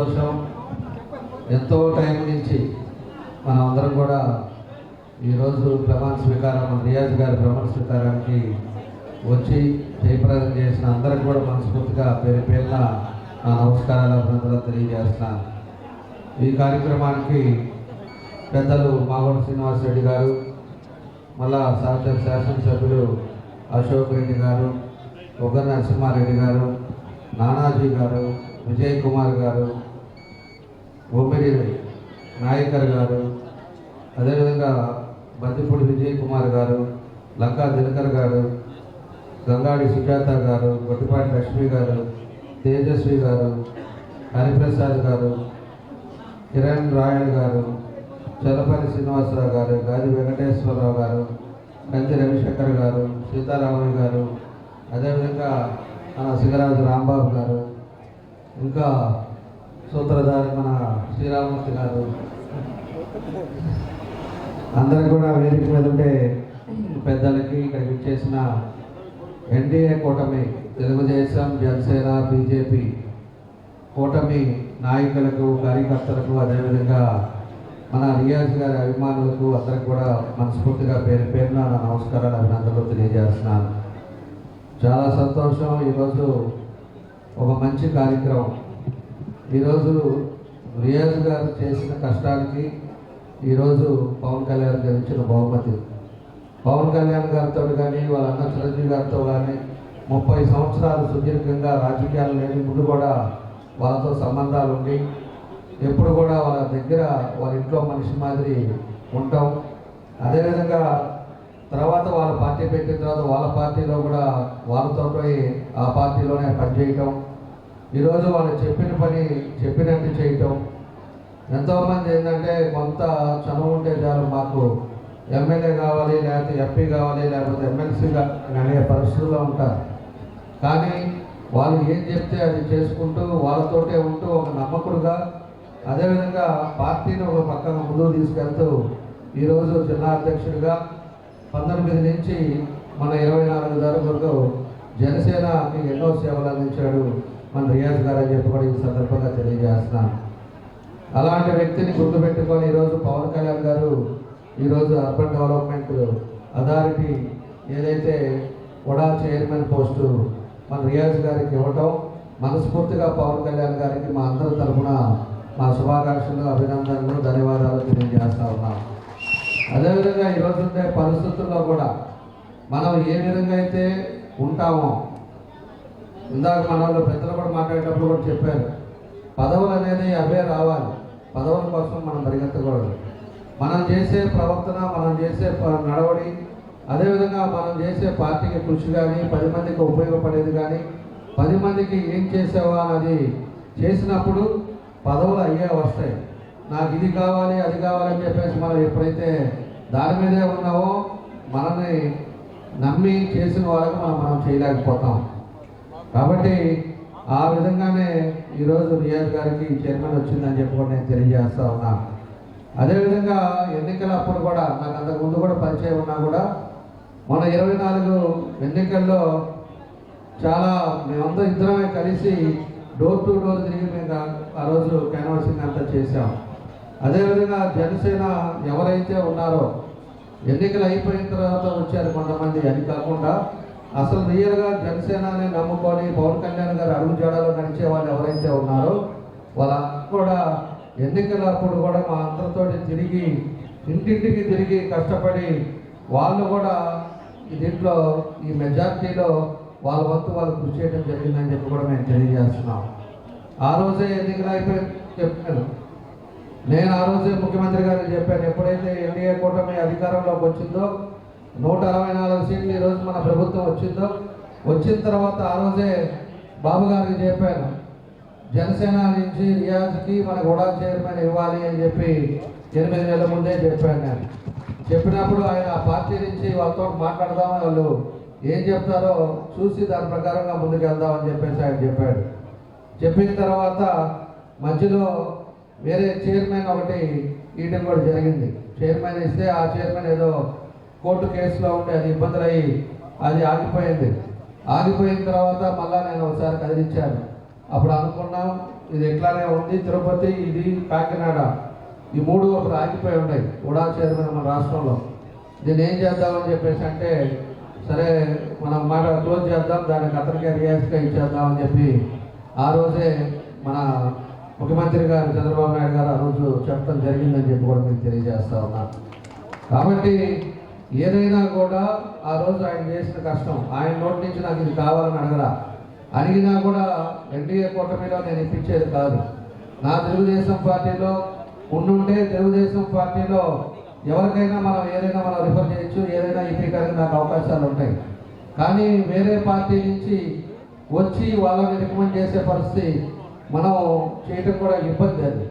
సంతోషం. ఎంతో టైం నుంచి మనం అందరం కూడా ఈరోజు ప్రమాణ స్వీకారం రియాజ్ గారి ప్రమాణ స్వీకారానికి వచ్చి జయప్రదం చేసిన అందరికి కూడా మనస్ఫూర్తిగా పేరు పేరున నా నమస్కారాలు అభినందనలు తెలియజేస్తున్నాను. ఈ కార్యక్రమానికి పెద్దలు మాగోడ శ్రీనివాస్ రెడ్డి గారు మళ్ళా సహచర శాసనసభ్యులు అశోక్ రెడ్డి గారు ఒగ్గ నరసింహారెడ్డి గారు నానాజీ గారు విజయ్ కుమార్ గారు బొమ్మిడి నాయకర్ గారు అదేవిధంగా బంతిపూడి విజయ్ కుమార్ గారు లంకా దినకర్ గారు గంగాడి సుజాత గారు గొట్టిపాటి లక్ష్మి గారు తేజస్వి గారు హరిప్రసాద్ గారు కిరణ్ రాయల్ గారు చలపల్లి శ్రీనివాసరావు గారు గాది వెంకటేశ్వరరావు గారు కంచి రవిశంకర్ గారు సీతారామయ్య గారు అదేవిధంగా మన సింగరాజు రాంబాబు గారు ఇంకా సూత్రధారి మన శ్రీరామూర్తి గారు. అందరూ కూడా వేదిక మీద ఉండే పెద్దలకి ఇక్కడికి ఇచ్చేసిన ఎన్డీఏ కూటమి తెలుగుదేశం జనసేన బీజేపీ కూటమి నాయకులకు కార్యకర్తలకు అదేవిధంగా మన రియాజ్ గారి అభిమానులకు అందరికి కూడా మనస్ఫూర్తిగా పేరు పేరున నా నమస్కారాలు అభినందనలు తెలియజేస్తున్నాను. చాలా సంతోషం. ఈరోజు ఒక మంచి కార్యక్రమం. ఈరోజు రియాజ్ గారు చేసిన కష్టానికి ఈరోజు పవన్ కళ్యాణ్ గారు ఇచ్చిన బహుమతి. పవన్ కళ్యాణ్ గారితో కానీ వాళ్ళ అన్న చిరంజీవి గారితో కానీ ముప్పై సంవత్సరాలు సుదీర్ఘంగా రాజకీయాలు లేని ముందు కూడా వాళ్ళతో సంబంధాలు ఉండి ఎప్పుడు కూడా వాళ్ళ దగ్గర వాళ్ళ ఇంట్లో మనిషి మాదిరి ఉంటాం. అదేవిధంగా తర్వాత వాళ్ళ పార్టీ పెట్టిన తర్వాత వాళ్ళ పార్టీలో కూడా వాళ్ళతో పోయి ఆ పార్టీలోనే పనిచేయటం. ఈరోజు వాళ్ళు చెప్పిన పని చెప్పినట్టు చేయటం. ఎంతోమంది ఏంటంటే కొంత చనువు ఉంటే చాలు మాకు ఎమ్మెల్యే కావాలి లేకపోతే ఎంపీ కావాలి లేకపోతే ఎమ్మెల్సీ అనే పరిస్థితుల్లో ఉంటారు. కానీ వాళ్ళు ఏం చెప్తే అది చేసుకుంటూ వాళ్ళతోటే ఉంటూ ఒక నమ్మకుడుగా అదేవిధంగా పార్టీని ఒక పక్కన ముందుకు తీసుకెళ్తూ ఈరోజు జిల్లా అధ్యక్షుడిగా పంతొమ్మిది నుంచి మన ఇరవై నాలుగు వరకు జనసేనకి ఎన్నో సేవలు అందించాడు. మన రియాజ్ గారు అని చెప్పి కూడా ఈ సందర్భంగా తెలియజేస్తున్నాను అలాంటి వ్యక్తిని గుర్తుపెట్టుకొని ఈరోజు పవన్ కళ్యాణ్ గారు ఈరోజు అర్బన్ డెవలప్మెంట్ అథారిటీ ఏదైతే వడా చైర్మన్ పోస్టు మన రియాజ్ గారికి ఇవ్వటం మనస్ఫూర్తిగా పవన్ కళ్యాణ్ గారికి మా అందరి తరఫున మా శుభాకాంక్షలు అభినందనలు ధన్యవాదాలు తెలియజేస్తా ఉన్నాం. అదేవిధంగా ఈరోజు ఉండే పరిస్థితుల్లో కూడా మనం ఏ విధంగా అయితే ఉంటామో ఇందాక మన వాళ్ళు పెద్దలు కూడా మాట్లాడేటప్పుడు కూడా చెప్పారు. పదవులు అనేది అవే రావాలి. పదవుల కోసం మనం పరిగెత్తకూడదు. మనం చేసే ప్రవర్తన మనం చేసే ప- నడవడి అదేవిధంగా మనం చేసే పార్టీకి కృషి కానీ పది మందికి ఉపయోగపడేది కానీ పది మందికి ఏం చేసావా అన్నది చేసినప్పుడు పదవులు అయ్యే వస్తాయి. నాకు ఇది కావాలి అది కావాలని చెప్పేసి మనం ఎప్పుడైతే దాని మీదే ఉన్నావో మనల్ని నమ్మి చేసిన వాళ్ళకి మనం మనం చేయలేకపోతాం. కాబట్టి ఆ విధంగానే ఈరోజు రియాజ్ గారికి చైర్మన్ వచ్చిందని చెప్పి కూడా నేను తెలియజేస్తా ఉన్నా. అదేవిధంగా ఎన్నికల అప్పుడు కూడా నాకు అంతకుముందు కూడా పరిచయం ఉన్నా కూడా మన ఇరవై నాలుగు ఎన్నికల్లో చాలా మేమంతా ఇద్దరమే కలిసి డోర్ టు డోర్ తిరిగి మేము ఆ- ఆ రోజు క్యాన్వాసింగ్ అంతా చేశాం. అదేవిధంగా జనసేన ఎవరైతే ఉన్నారో ఎన్నికలు అయిపోయిన తర్వాత వచ్చారు కొంతమంది. అది కాకుండా అసలు రియల్గా జనసేనని నమ్ముకొని పవన్ కళ్యాణ్ గారు అడుగు జాడలో నడిచే వాళ్ళు ఎవరైతే ఉన్నారో వాళ్ళందరూ కూడా ఎన్నికలప్పుడు కూడా మా అందరితో తిరిగి ఇంటింటికి తిరిగి కష్టపడి వాళ్ళు కూడా దీంట్లో ఈ మెజార్టీలో వాళ్ళ వంతు వాళ్ళు కృషి చేయడం జరిగిందని చెప్పి కూడా మేము తెలియజేస్తున్నాం ఆ రోజే ఎన్నికలు అయిపోయి చెప్పాను. నేను ఆ రోజే ముఖ్యమంత్రి గారికి చెప్పాను ఎప్పుడైతే ఎన్డీఏ కూటమి అధికారంలోకి వచ్చిందో నూట అరవై నాలుగు సీట్లు ఈరోజు మన ప్రభుత్వం వచ్చిందో వచ్చిన తర్వాత ఆ రోజే బాబు గారికి చెప్పాను జనసేన నుంచి రియాజ్కి మన కూడా చైర్మన్ ఇవ్వాలి అని చెప్పి ఎనిమిది నెలల ముందే చెప్పాను నేను. చెప్పినప్పుడు ఆయన ఆ పార్టీ నుంచి వాళ్ళతో మాట్లాడదాం వాళ్ళు ఏం చెప్తారో చూసి దాని ప్రకారంగా ముందుకు వెళ్దామని చెప్పేసి ఆయన చెప్పాడు. చెప్పిన తర్వాత మధ్యలో వేరే చైర్మన్ ఒకటి ఇవ్వడం కూడా జరిగింది. చైర్మన్ ఇస్తే ఆ చైర్మన్ ఏదో కోర్టు కేసులో ఉండి అది ఇబ్బందులు అయ్యి అది ఆగిపోయింది. ఆగిపోయిన తర్వాత మళ్ళా నేను ఒకసారి కదిలించాను అప్పుడు అనుకున్నాం ఇది ఎట్లానే ఉంది తిరుపతి ఇది కాకినాడ. ఈ మూడు ఒకరు ఆగిపోయి ఉన్నాయి ఉడా చైర్మన్ మన రాష్ట్రంలో. దీన్ని ఏం చేద్దామని చెప్పేసి అంటే సరే మనం మాట క్లోజ్ చేద్దాం దానికి అతనికే రియాక్ట్గా ఇచ్చేద్దామని చెప్పి ఆ రోజే మన ముఖ్యమంత్రి గారు చంద్రబాబు నాయుడు గారు ఆ రోజు చెప్పడం జరిగిందని చెప్పి కూడా మీకు తెలియజేస్తా ఉన్నాను కాబట్టి ఏదైనా కూడా ఆ రోజు ఆయన చేసిన కష్టం ఆయన నోటి నుంచి నాకు ఇది కావాలని అడగరా? అడిగినా కూడా ఎన్డీఏ కూటమిలో నేను ఇప్పించేది కాదు. నా తెలుగుదేశం పార్టీలో ఉండుంటే తెలుగుదేశం పార్టీలో ఎవరికైనా మనం ఏదైనా మనం రిఫర్ చేయొచ్చు ఏదైనా ఇప్పించడానికి నాకు అవకాశాలు ఉంటాయి. కానీ వేరే పార్టీ నుంచి వచ్చి వాళ్ళని రికమెండ్ చేసే పరిస్థితి మనం చేయటం కూడా ఇబ్బంది అది.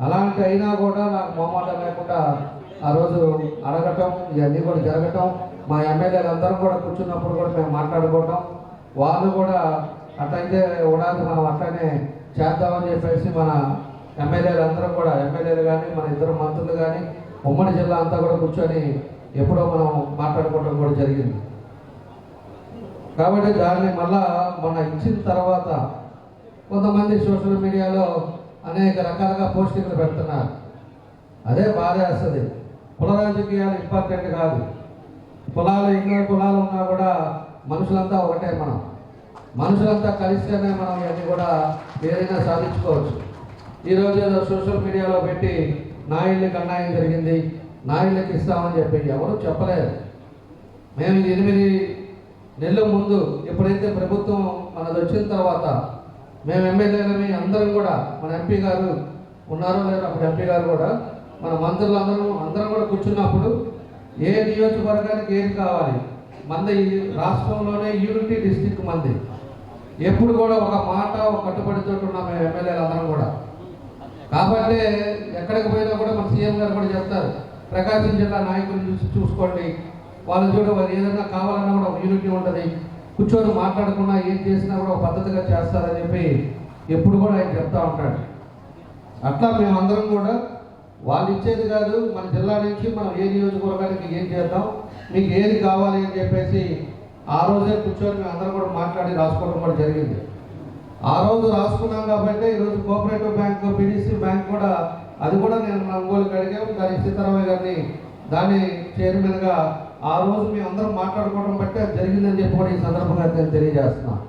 అలాంటి అయినా కూడా నాకు మొహమాట లేకుండా ఆ రోజు అడగటం ఇవన్నీ కూడా జరగటం. మా ఎమ్మెల్యేలు అందరం కూడా కూర్చున్నప్పుడు కూడా మేము మాట్లాడుకోవటం. వాళ్ళు కూడా అట్లయితే ఉడాది మనం అట్లనే చేద్దామని చెప్పేసి మన ఎమ్మెల్యేలు అందరం కూడా ఎమ్మెల్యేలు కానీ మన ఇద్దరు మంత్రులు కానీ ఉమ్మడి జిల్లా అంతా కూడా కూర్చొని ఎప్పుడో మనం మాట్లాడుకోవడం కూడా జరిగింది. కాబట్టి దాన్ని మళ్ళా మన ఇచ్చిన తర్వాత కొంతమంది సోషల్ మీడియాలో అనేక రకాలుగా పోస్టింగ్లు పెడుతున్నారు. అదే బాధ వేస్తుంది కుల రాజకీయాలు ఇంపార్టెంట్ కాదు. కులాలు ఎన్నో కులాలు ఉన్నా కూడా మనుషులంతా ఒకటే మనం. మనుషులంతా కలిస్తేనే మనం ఇవన్నీ కూడా ఏదైనా సాధించుకోవచ్చు. ఈరోజు ఏదో సోషల్ మీడియాలో పెట్టి నా ఇళ్ళకి అన్యాయం జరిగింది. నా ఇళ్ళకి ఇస్తామని చెప్పి ఎవరు చెప్పలేదు. మేము ఎనిమిది నెలల ముందు ఎప్పుడైతే ప్రభుత్వం మనది వచ్చిన తర్వాత మేము ఎమ్మెల్యేలని అందరం కూడా మన ఎంపీ గారు ఉన్నారో లేదో అప్పుడు ఎంపీ గారు కూడా మన మంత్రులు అందరం అందరం కూడా కూర్చున్నప్పుడు ఏ నియోజకవర్గానికి ఏది కావాలి? మంది రాష్ట్రంలోనే యూనిటీ డిస్టిక్ మంది. ఎప్పుడు కూడా ఒక మాట ఒక కట్టుబడితో ఉన్నాం మేము ఎమ్మెల్యేలు అందరం కూడా. కాబట్టి ఎక్కడికి పోయినా కూడా మన సీఎం గారు కూడా చెప్తారు ప్రకాశం జిల్లా నాయకులు చూసి చూసుకోండి. వాళ్ళు చూడ వాళ్ళు ఏదైనా కావాలన్నా కూడా ఒక యూనిటీ ఉంటుంది. కూర్చొని మాట్లాడకుండా ఏం చేసినా కూడా ఒక పద్ధతిగా చేస్తారని చెప్పి ఎప్పుడు కూడా ఆయన చెప్తా ఉంటాడు. అట్లా మేమందరం కూడా వాళ్ళు ఇచ్చేది కాదు మన జిల్లా నుంచి మనం ఏ నియోజకవర్గానికి ఏం చేద్దాం మీకు ఏది కావాలి అని చెప్పేసి ఆ రోజే కూర్చొని మేము అందరం కూడా మాట్లాడి రాసుకోవడం కూడా జరిగింది. ఆ రోజు రాసుకున్నాం కాబట్టి ఈరోజు కోఆపరేటివ్ బ్యాంక్ పిడిసి బ్యాంక్ కూడా అది కూడా నేను మన ఒంగోలుకి అడిగాం. దాని సీతారామయ్య గారిని దాన్ని చైర్మన్గా ఆ రోజు మేము అందరం మాట్లాడుకోవడం బట్టి అది జరిగిందని చెప్పి కూడా ఈ సందర్భంగా నేను తెలియజేస్తున్నాను.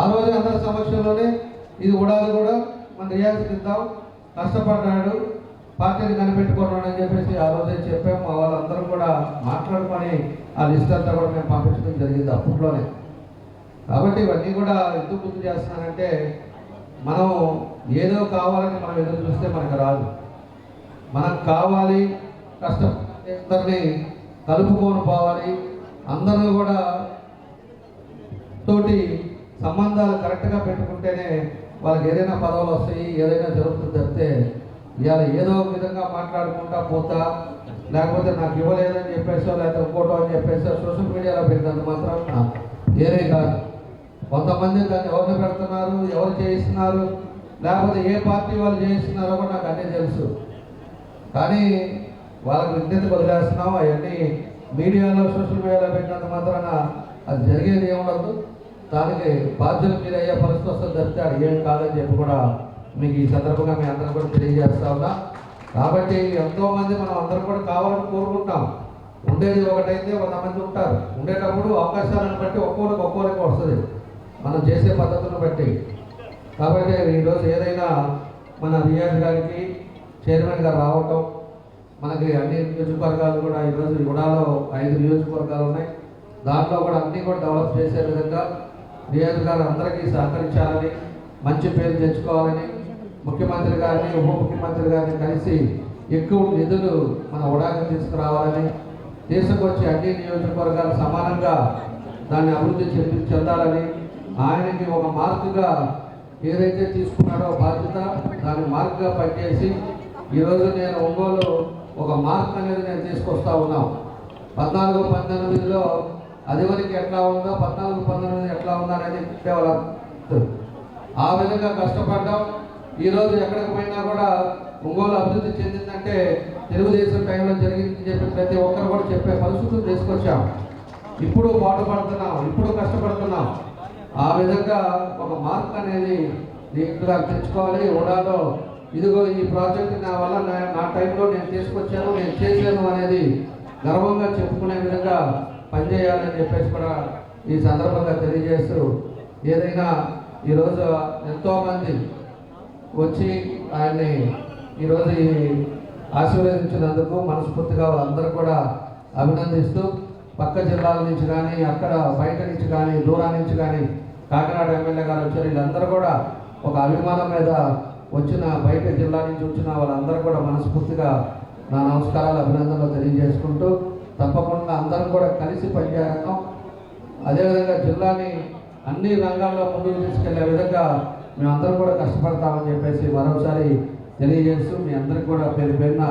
ఆ రోజు అందరి సమక్షంలోనే ఇది ఉడాది కూడా మన రియాల్స్కి ఇద్దాం కష్టపడ్డాడు. పార్టీని కనిపెట్టుకున్నాడు అని చెప్పేసి ఆ రోజే చెప్పాం. మా వాళ్ళందరం కూడా మాట్లాడుకొని ఆ లిస్ట్ అంతా కూడా మేము పంపించడం జరిగింది అప్పట్లోనే. కాబట్టి ఇవన్నీ కూడా ఎందుకు గుర్తు చేస్తున్నానంటే మనం ఏదో కావాలని మనం ఎదురు చూస్తే మనకు రాదు. మనకు కావాలి కష్టం. అందరినీ కలుపుకొని పోవాలి. అందరూ కూడా తోటి సంబంధాలు కరెక్ట్గా పెట్టుకుంటేనే వాళ్ళకి ఏదైనా పదవులు వస్తాయి ఏదైనా జరుగుతుంది తప్పితే ఇవాళ ఏదో ఒక విధంగా మాట్లాడుకుంటా పోతా లేకపోతే నాకు ఇవ్వలేదని చెప్పేసో లేకపోతే ఇంకోటో అని చెప్పేసో సోషల్ మీడియాలో పెట్టినంత మాత్రం. ఏరే కాదు. కొంతమంది దాన్ని ఎవరిని పెడుతున్నారు ఎవరు చేయిస్తున్నారు లేకపోతే ఏ పార్టీ వాళ్ళు చేయిస్తున్నారో కూడా నాకు అన్నీ తెలుసు. కానీ వాళ్ళకి విజ్ఞత వదిలేస్తున్నాం అవన్నీ మీడియాలో సోషల్ మీడియాలో పెట్టినంత మాత్రాన అది జరిగేది ఏముండదు. దానికి బాధ్యులు మీరు అయ్యే పరిస్థితి వస్తుంది తప్పితే అది ఏం కాదని చెప్పి కూడా మీకు ఈ సందర్భంగా మీ అందరం కూడా తెలియజేస్తా ఉన్నా. కాబట్టి ఎంతోమంది మనం అందరం కూడా కావాలని కోరుకుంటాం. ఉండేది ఒకటైతే వంద మంది ఉంటారు. ఉండేటప్పుడు అవకాశాలను బట్టి ఒక్కొక్కరికి ఒక్కొక్కరికి వస్తుంది. మనం చేసే పద్ధతులను బట్టి. కాబట్టి ఈరోజు ఏదైనా మన రియాజ్ గారికి చైర్మన్ గారు రావటం మనకి అన్ని నియోజకవర్గాలు కూడా ఈరోజు ఉడాలో ఐదు నియోజకవర్గాలు ఉన్నాయి. దాంట్లో కూడా అన్నీ కూడా డెవలప్ చేసే విధంగా రియాజ్ గారు అందరికీ సహకరించాలని మంచి పేరు తెచ్చుకోవాలని ముఖ్యమంత్రి గారిని ఉప ముఖ్యమంత్రి గారిని కలిసి ఎక్కువ నిధులు మన ఉడాకి తీసుకురావాలని తీసుకొచ్చి అన్ని నియోజకవర్గాలు సమానంగా దాన్ని అభివృద్ధి చెంది చెందాలని ఆయనకి ఒక మార్కుగా ఏదైతే తీసుకున్నాడో బాధ్యత దాన్ని మార్కుగా పనిచేసి ఈరోజు నేను ఒంగోలు ఒక మార్క్ అనేది నేను తీసుకొస్తా ఉన్నాం. పద్నాలుగు పంతొమ్మిదిలో అది వరకు ఎట్లా ఉందో పద్నాలుగు పంతొమ్మిది ఎట్లా ఉందో అనేది కేవలం ఆ విధంగా కష్టపడ్డాం. ఈరోజు ఎక్కడికి పోయినా కూడా ఒంగోలు అభివృద్ధి చెందిందంటే తెలుగుదేశం టైంలో జరిగిందని చెప్పి ప్రతి ఒక్కరు కూడా చెప్పే పరిస్థితులు తీసుకొచ్చాం. ఇప్పుడు పాటుపడుతున్నాం ఇప్పుడు కష్టపడుతున్నాం. ఆ విధంగా ఒక మార్క్ అనేది ఇక్కడ తెచ్చుకోవాలి ఉండాలో. ఇదిగో ఈ ప్రాజెక్ట్ నా వల్ల నా- నా టైంలో నేను తీసుకొచ్చాను నేను చేశాను అనేది గర్వంగా చెప్పుకునే విధంగా పనిచేయాలని చెప్పేసి కూడా ఈ సందర్భంగా తెలియజేస్తూ ఏదైనా ఈరోజు ఎంతోమంది వచ్చి ఆయన్ని ఈరోజు ఆశీర్వదించినందుకు మనస్ఫూర్తిగా వాళ్ళందరూ కూడా అభినందిస్తూ పక్క జిల్లాల నుంచి కానీ అక్కడ బయట నుంచి కానీ దూరం నుంచి కానీ కాకినాడ ఎమ్మెల్యే గారు వచ్చారు. వీళ్ళందరూ కూడా ఒక అభిమానం మీద వచ్చిన బయట జిల్లా నుంచి వచ్చిన వాళ్ళందరూ కూడా మనస్ఫూర్తిగా నా నమస్కారాలు అభినందనలు తెలియజేసుకుంటూ తప్పకుండా అందరం కూడా కలిసి పనిచేయడం అదేవిధంగా జిల్లాని అన్ని రంగాల్లో ముందుకు తీసుకెళ్ళే విధంగా మేమందరం కూడా కష్టపడతామని చెప్పేసి మరోసారి తెలియజేస్తూ మీ అందరికి కూడా పేరు పేరున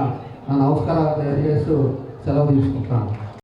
నా నమస్కారాలు తెలియజేస్తూ సెలవు తీసుకుంటాను